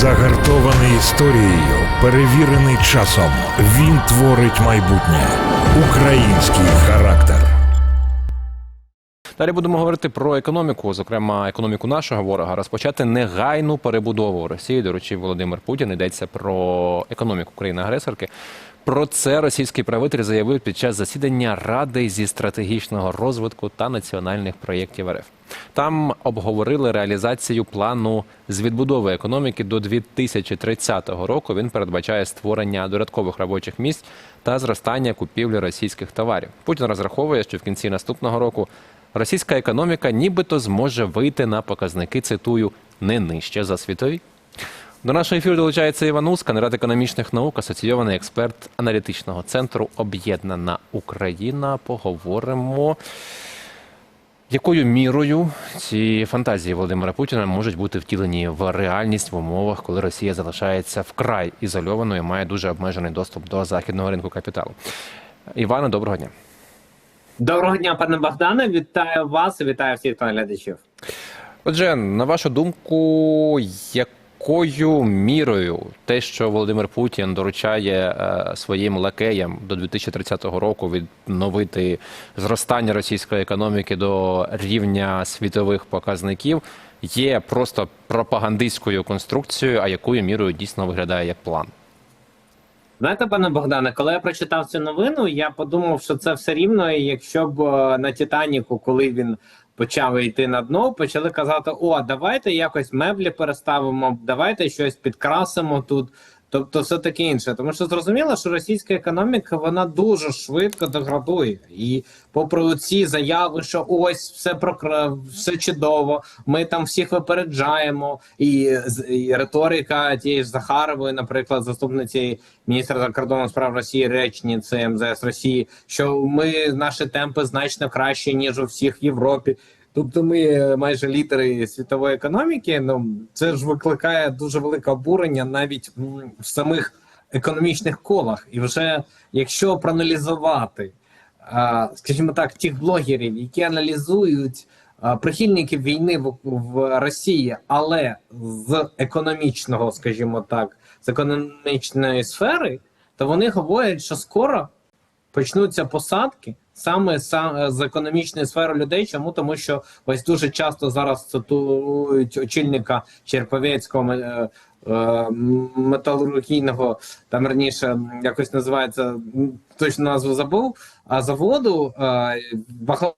Загартований історією, перевірений часом. Він творить майбутнє. Український характер. Далі будемо говорити про економіку, зокрема економіку нашого ворога. Розпочати негайну перебудову Росії. Доручив Володимир Путін. Йдеться про економіку країни-агресорки. Про це російський правитель заявив під час засідання Ради зі стратегічного розвитку та національних проєктів РФ. Там обговорили реалізацію плану з відбудови економіки до 2030 року. Він передбачає створення додаткових робочих місць та зростання купівлі російських товарів. Путін розраховує, що в кінці наступного року російська економіка нібито зможе вийти на показники, цитую, не нижче за світові. До нашого ефіру долучається Іван Ус, кандидат економічних наук, асоційований експерт аналітичного центру Об'єднана Україна. Поговоримо, якою мірою ці фантазії Володимира Путіна можуть бути втілені в реальність в умовах, коли Росія залишається вкрай ізольованою, і має дуже обмежений доступ до західного ринку капіталу. Івана, доброго дня. Доброго дня, пане Богдане. Вітаю вас і вітаю всіх глядачів. Отже, на вашу думку, якою мірою те, що Володимир Путін доручає е, своїм лакеям до 2030 року відновити зростання російської економіки до рівня світових показників, є просто пропагандистською конструкцією, а якою мірою дійсно виглядає як план? Знаєте, пане Богдане, коли я прочитав цю новину, я подумав, що це все рівно, якщо б е, на Титаніку, коли він почав йти на дно, почали казати: О, давайте якось меблі переставимо, давайте щось підкрасимо тут. Тобто, все таке інше, тому що зрозуміло, що російська економіка вона дуже швидко деградує, і попри ці заяви, що ось все прокра... все чудово, ми там всіх випереджаємо, і, і риторика тієї ж Захарової, наприклад, заступниці міністра закордонних справ Росії, речниці МЗС Росії, що ми наші темпи значно кращі ніж у всіх в Європі. Тобто ми майже лідери світової економіки. Ну це ж викликає дуже велике обурення навіть в самих економічних колах. І вже якщо проаналізувати, скажімо так, тих блогерів, які аналізують прихильників війни в Росії, але з економічного, скажімо так, з економічної сфери, то вони говорять, що скоро почнуться посадки саме сам з економічної сфери людей. Чому тому, що ось дуже часто зараз цитують очільника Черповецького е, е, металургійного, там раніше якось називається точно назву забув. А заводу е, Бахла-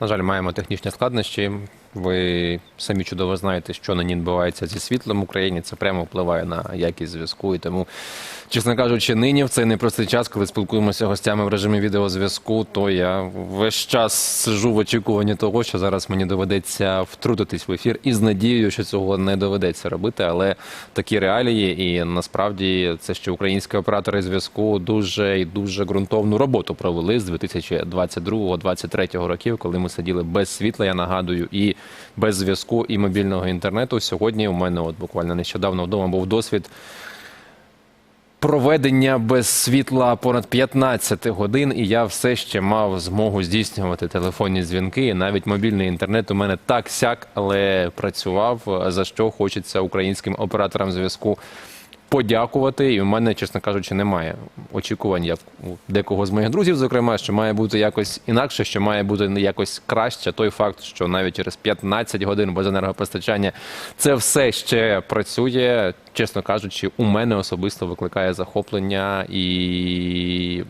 На жаль, маємо технічні складнощі. Ви самі чудово знаєте, що нині відбувається зі світлом в Україні. Це прямо впливає на якість зв'язку. І тому, чесно кажучи, нині в цей непростий час, коли спілкуємося гостями в режимі відеозв'язку, то я весь час сижу в очікуванні того, що зараз мені доведеться втрутитись в ефір і з надією, що цього не доведеться робити. Але такі реалії, і насправді це ще українські оператори зв'язку дуже і дуже ґрунтовну роботу провели з 2022-2023 років, коли ми сиділи без світла. Я нагадую, і без зв'язку і мобільного інтернету. Сьогодні у мене, от буквально нещодавно вдома, був досвід. Проведення без світла понад 15 годин, і я все ще мав змогу здійснювати телефонні дзвінки. І навіть мобільний інтернет у мене так сяк, але працював. За що хочеться українським операторам зв'язку подякувати. І у мене, чесно кажучи, немає очікувань як у декого з моїх друзів, зокрема, що має бути якось інакше, що має бути якось краще. Той факт, що навіть через 15 годин без енергопостачання це все ще працює. Чесно кажучи, у мене особисто викликає захоплення і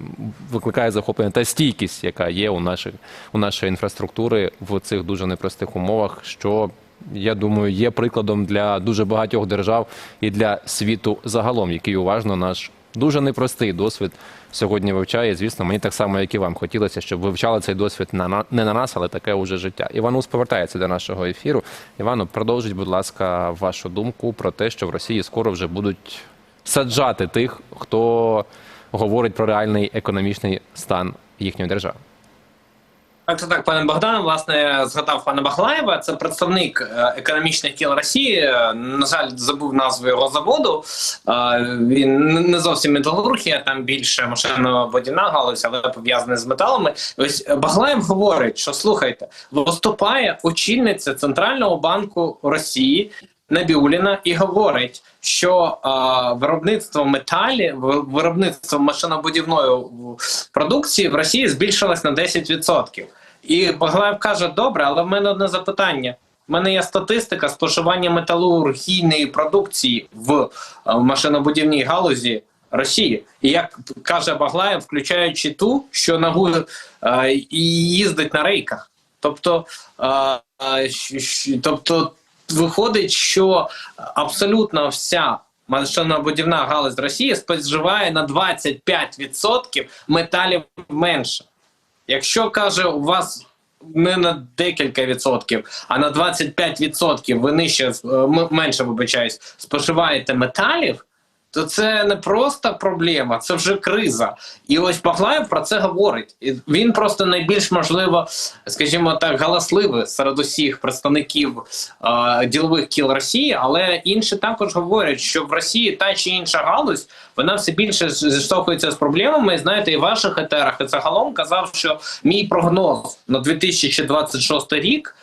викликає захоплення та стійкість, яка є у наших у нашої інфраструктури в цих дуже непростих умовах. що я думаю, є прикладом для дуже багатьох держав і для світу загалом, який уважно наш дуже непростий досвід сьогодні вивчає. Звісно, мені так само, як і вам, хотілося, щоб вивчали цей досвід на не на нас, але таке уже життя. Іванус повертається до нашого ефіру. Івану, продовжіть, будь ласка, вашу думку про те, що в Росії скоро вже будуть саджати тих, хто говорить про реальний економічний стан їхньої держави. Так, так, пане Богдан, власне, згадав пана Бахлаєва. Це представник е, економічних кіл Росії. Е, На жаль, забув назву його заводу. Е, Він не зовсім металургія, там більше машинно-водяна галузь, але пов'язана з металами. Ось Баглаєв говорить, що слухайте, виступає очільниця Центрального банку Росії. Набіуліна і говорить, що виробництво металі, виробництво машинобудівної продукції в Росії збільшилось на 10%. І Баглаєв каже: добре, але в мене одне запитання. У мене є статистика споживання металургійної продукції в е, машинобудівній галузі Росії. І як каже Баглаєв, включаючи ту, що нагу е, і їздить на рейках. Тобто, е, тобто виходить, що абсолютно вся машинобудівна галузь Росії споживає на 25% металів менше. Якщо каже, у вас не на декілька відсотків, а на 25% ви нижче е, менше вибачаюсь, споживаєте металів, то це не просто проблема, це вже криза. І ось Павлаєв про це говорить. І він просто найбільш можливо, скажімо так, галасливий серед усіх представників е, ділових кіл Росії, але інші також говорять, що в Росії та чи інша галузь вона все більше зіштовхується з проблемами. І знаєте, і в ваших етерах і загалом казав, що мій прогноз на 2026 рік.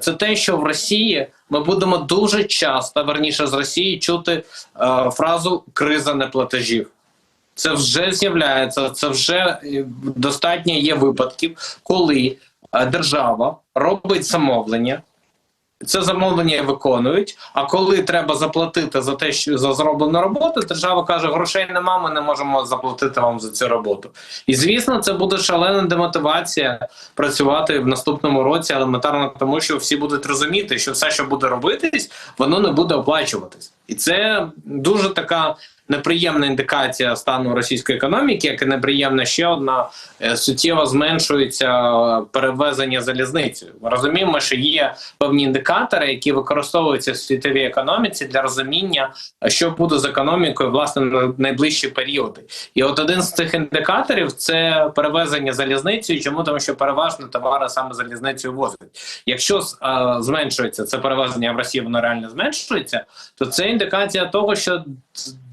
Це те, що в Росії ми будемо дуже часто, верніше з Росії, чути е, фразу криза неплатежів. Це вже з'являється, це вже е, достатньо є випадків, коли е, держава робить замовлення. Це замовлення виконують. А коли треба заплатити за те, що за зроблену роботу, держава каже: грошей нема, ми не можемо заплатити вам за цю роботу. І звісно, це буде шалена демотивація працювати в наступному році, елементарно тому, що всі будуть розуміти, що все, що буде робитись, воно не буде оплачуватись, і це дуже така. Неприємна індикація стану російської економіки, як і неприємна ще одна е, суттєво зменшується е, перевезення залізницею. Ми розуміємо, що є певні індикатори, які використовуються в світовій економіці для розуміння, е, що буде з економікою власне на найближчі періоди. І от один з цих індикаторів це перевезення залізницею. Чому тому, що переважно товари саме залізницею возять. Якщо е, зменшується це перевезення в Росії, воно реально зменшується, то це індикація того, що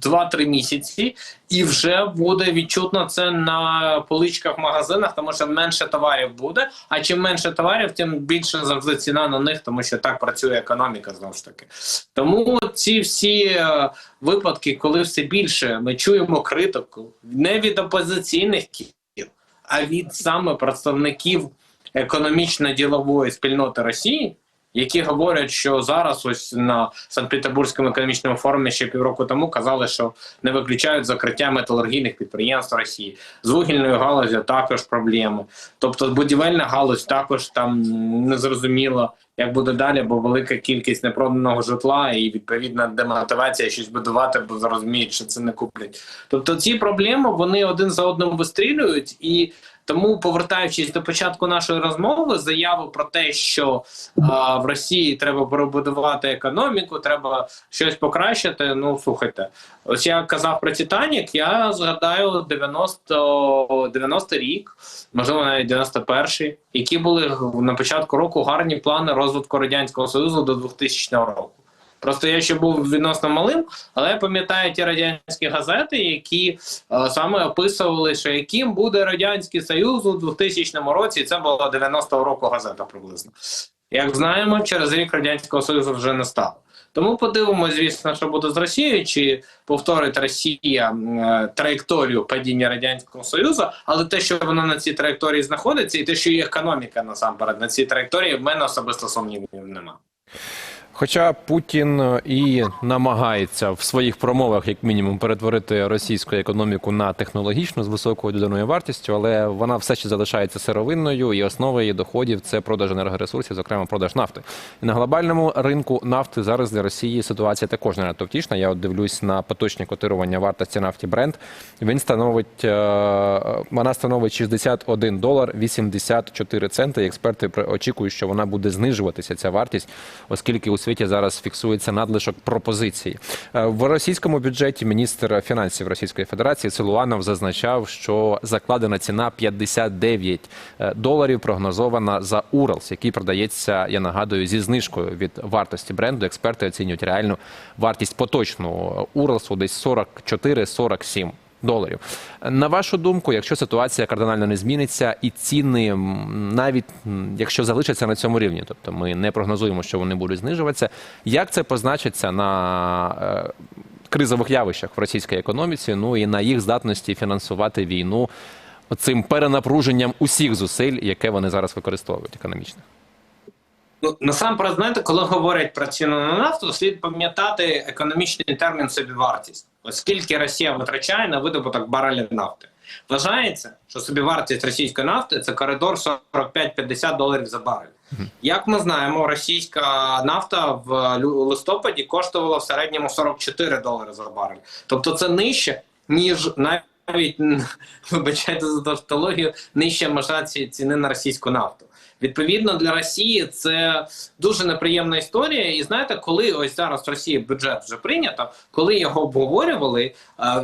2-3 місяці, і вже буде відчутно це на поличках магазинах, тому що менше товарів буде. А чим менше товарів, тим більше завжди ціна на них, тому що так працює економіка знову ж таки. Тому ці всі е, випадки, коли все більше ми чуємо критику не від опозиційних кіл, а від саме представників економічно-ділової спільноти Росії, які говорять, що зараз ось на Санкт-Петербурзькому економічному форумі ще півроку тому казали, що не виключають закриття металургійних підприємств Росії з вугільною галузю також проблеми. Тобто будівельна галузь також там незрозуміло, як буде далі, бо велика кількість непроданого житла і відповідна демотивація щось будувати, бо зрозуміють, що це не куплять. Тобто ці проблеми вони один за одним вистрілюють і. Тому, повертаючись до початку нашої розмови, заяву про те, що а, в Росії треба перебудувати економіку, треба щось покращити. Ну слухайте, ось я казав про Титанік. Я згадаю 90, 90 рік, можливо, навіть 91-й, які були на початку року гарні плани розвитку радянського союзу до 2000 року. Просто я ще був відносно малим, але я пам'ятаю ті радянські газети, які е, саме описували, що яким буде радянський союз у 2000 році. І це була 90-го року газета приблизно. Як знаємо, через рік радянського союзу вже не стало. Тому подивимося, звісно, що буде з Росією, чи повторить Росія е, траєкторію падіння радянського союзу, але те, що вона на цій траєкторії знаходиться, і те, що її економіка насамперед на цій траєкторії, в мене особисто сумнівів немає. Хоча Путін е, і намагається в своїх промовах, як мінімум, перетворити російську економіку на технологічну з високою доданою вартістю, але вона все ще залишається сировинною, і основа її доходів це продаж енергоресурсів, зокрема продаж нафти. І на глобальному ринку нафти зараз для Росії ситуація також не надто втішна. Я от дивлюсь на поточні котирування вартості нафті Brent. Він становить е, вона становить 61 долар 84 центи. І Експерти очікують, що вона буде знижуватися ця вартість, оскільки у світі зараз фіксується надлишок пропозицій. Е, В російському бюджеті міністр фінансів Російської Федерації Силуанов зазначав, що закладена ціна 59 е, доларів прогнозована за Уралс, який продається, я нагадую, зі знижкою від вартості бренду. Експерти оцінюють реальну вартість поточного Уралсу десь 44-47 доларів. На вашу думку, якщо ситуація кардинально не зміниться, і ціни навіть якщо залишаться на цьому рівні, тобто ми не прогнозуємо, що вони будуть знижуватися, як це позначиться на е, кризових явищах в російській економіці, ну і на їх здатності фінансувати війну цим перенапруженням усіх зусиль, яке вони зараз використовують економічно? Ну, насамперед, знаєте, коли говорять про ціну на нафту, слід пам'ятати економічний термін собівартість. Оскільки Росія витрачає на видобуток бареля нафти. Вважається, що собівартість російської нафти це коридор 45-50 доларів за барель. Як ми знаємо, російська нафта в листопаді коштувала в середньому 44 долари за барель. Тобто це нижче, ніж навіть вибачайте за тавтологію, нижча межа ці- ціни на російську нафту. Відповідно для Росії це дуже неприємна історія. І знаєте, коли ось зараз в Росії бюджет вже прийнято, коли його обговорювали. е,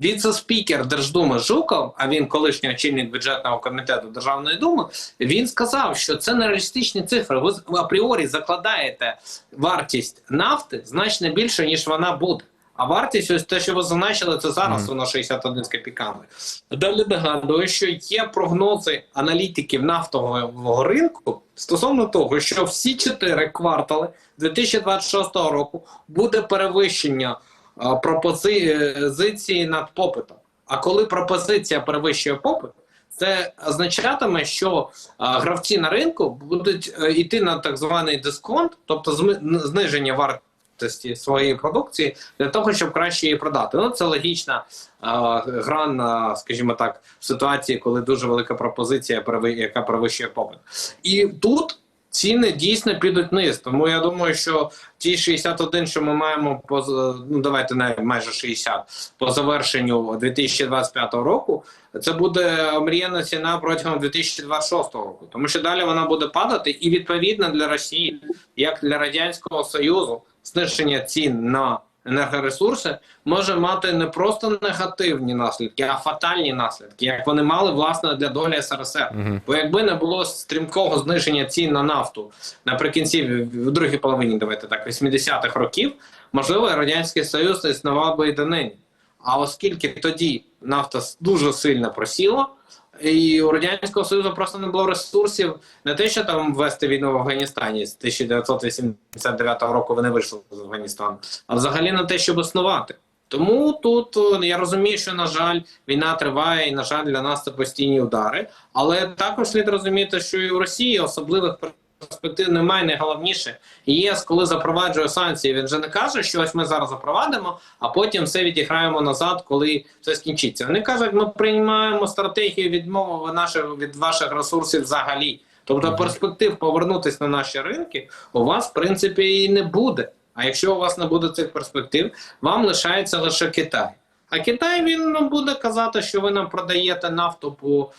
Віце-спікер Держдуми Жуков, а він колишній очільник бюджетного комітету Державної думи, він сказав, що це нереалістичні цифри. Ви апріорі закладаєте вартість нафти значно більше, ніж вона буде. А вартість, ось те, що ви зазначили, це зараз воно 61 з копійками. Далі нагадую, що є прогнози аналітиків нафтового ринку стосовно того, що всі чотири квартали 2026 року буде перевищення а, пропозиції над попитом. А коли пропозиція перевищує попит, це означатиме, що а, гравці на ринку будуть е, йти на так званий дисконт, тобто зниження вартості своєї продукції для того, щоб краще її продати. Ну це логічна гра на, скажімо так, в ситуації, коли дуже велика пропозиція, яка перевищує попит. І тут ціни дійсно підуть вниз. Тому я думаю, що ті 61, що ми маємо по ну давайте навіть майже 60, по завершенню 2025 року, це буде мріяна ціна протягом 2026 року. Тому що далі вона буде падати, і відповідно для Росії, як для радянського союзу, знищення цін на енергоресурси може мати не просто негативні наслідки, а фатальні наслідки, як вони мали власне для долі СРСР. Бо якби не було стрімкого зниження цін на нафту наприкінці в другій половині, давайте так, 80-х років, можливо, радянський союз існував би і донині. А оскільки тоді нафта дуже сильно просіла, і у радянського союзу просто не було ресурсів не те, що там вести війну в Афганістані з 1989 року вони вийшли з Афганістану, а взагалі на те, щоб існувати. Тому тут я розумію, що на жаль, війна триває, і на жаль, для нас це постійні удари. Але також слід розуміти, що і в Росії особливих перспектив немає. Найголовніше ЄС, коли запроваджує санкції, він же не каже, що ось ми зараз запровадимо, а потім все відіграємо назад, коли все скінчиться. Вони кажуть, ми приймаємо стратегію відмови наших від ваших ресурсів взагалі. Тобто перспектив повернутися на наші ринки у вас в принципі і не буде. А якщо у вас не буде цих перспектив, вам лишається лише Китай. А Китай він буде казати, що ви нам продаєте нафту по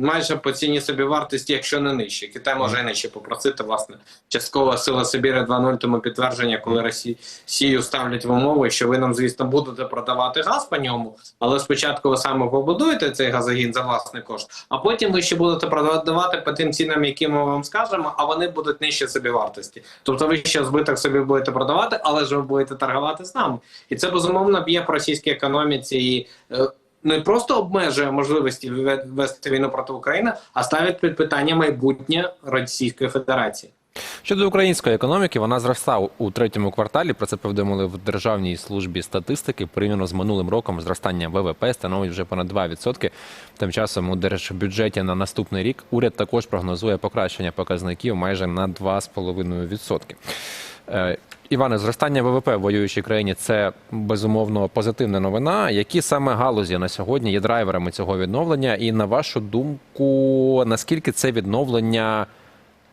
майже по ціні собівартості, якщо не нижче. Китай може і нижче попросити, власне, часткова сила Сибіри 2.0 тому підтвердження, коли Росію ставлять в умови, що ви нам, звісно, будете продавати газ по ньому, але спочатку ви саме побудуєте цей газогін за власний кошт, а потім ви ще будете продавати по тим цінам, які ми вам скажемо, а вони будуть нижче собівартості. Тобто ви ще збиток собі будете продавати, але ж ви будете торгувати з нами. І це безумовно б'є по російській економіці і. Не просто обмежує можливості ве- вести війну проти України, а ставить під питання майбутнє Російської Федерації. Щодо української економіки, вона зросла у третьому кварталі. Про це повідомили в Державній службі статистики. Порівняно з минулим роком зростання ВВП становить вже понад 2%. Тим часом у держбюджеті на наступний рік уряд також прогнозує покращення показників майже на 2,5%. Е, Іване, зростання ВВП в воюючій країні це безумовно позитивна новина. Які саме галузі на сьогодні є драйверами цього відновлення? І на вашу думку, наскільки це відновлення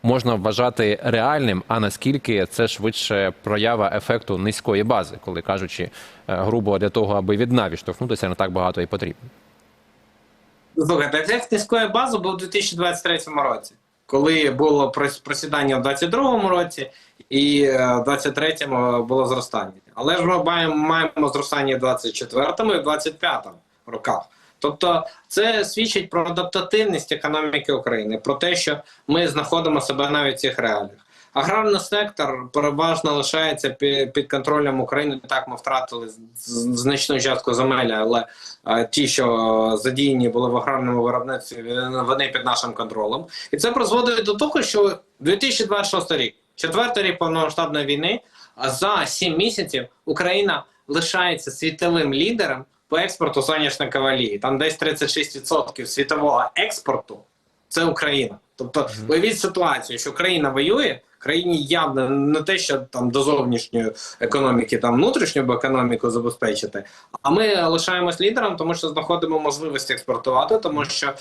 можна вважати реальним, а наскільки це швидше проява ефекту низької бази, коли кажучи е, грубо для того, аби від НАВі штовхнутися, не так багато і потрібно. Слухайте, ефект низької бази був у 2023 році. Коли було прос- просідання в 22-му році, і е, в 23-му було зростання. Але ж ми маємо, маємо зростання в 24-му і в 25-му роках. Тобто це свідчить про адаптативність економіки України, про те, що ми знаходимо себе навіть в цих реаліях. Аграрний сектор переважно лишається під контролем України. Так, ми втратили значну частку земель, але е, ті, що задіяні були в аграрному виробництві, вони під нашим контролем. І це призводить до того, що 2026 рік, четвертий рік повномасштабної війни, а за 7 місяців Україна лишається світовим лідером по експорту соняшникової олії. Там десь 36% світового експорту це Україна. Тобто, уявіть ситуацію, що країна воює, країні явно не те, що там до зовнішньої економіки, там внутрішню економіку забезпечити. А ми лишаємось лідером, тому що знаходимо можливість експортувати, тому що е,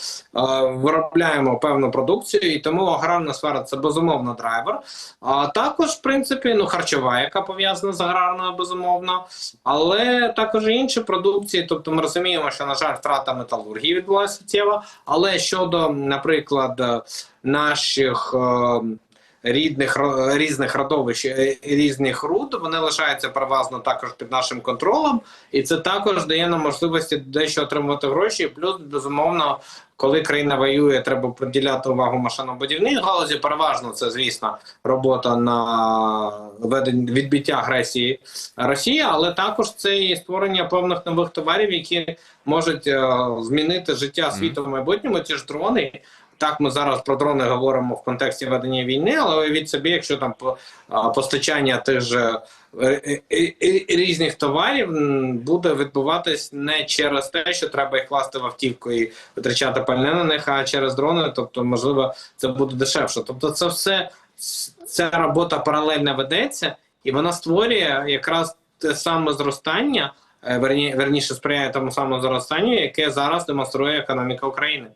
виробляємо певну продукцію, і тому аграрна сфера це безумовно драйвер. А також, в принципі, ну харчова, яка пов'язана з аграрною, безумовно, але також і інші продукції. Тобто, ми розуміємо, що на жаль, втрата металургії відбулася суттєва. Але щодо, наприклад, наших е, рідних різних родовищ, е, різних руд, вони лишаються переважно також під нашим контролем, і це також дає нам можливості дещо отримувати гроші. Плюс, безумовно, коли країна воює, треба приділяти увагу машинобудівній галузі. Переважно це, звісно, робота на ведення відбиття агресії Росії, але також це і створення певних нових товарів, які можуть е, змінити життя світу в майбутньому. Ті ж дрони. Так, ми зараз про дрони говоримо в контексті ведення війни, але уявіть собі, якщо там по- постачання тих же е, е, е, різних товарів буде відбуватись не через те, що треба їх класти в автівку і витрачати пальне на них, а через дрони. Тобто, можливо, це буде дешевше. Тобто, це все ця робота паралельно ведеться, і вона створює якраз те саме зростання, верні, верніше сприяє тому самому зростанню, яке зараз демонструє економіка України.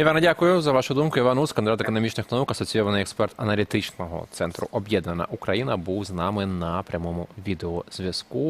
Іване, дякую за вашу думку. Іван Ус, кандидат економічних наук, асоційований експерт аналітичного центру Об'єднана Україна, був з нами на прямому відеозв'язку.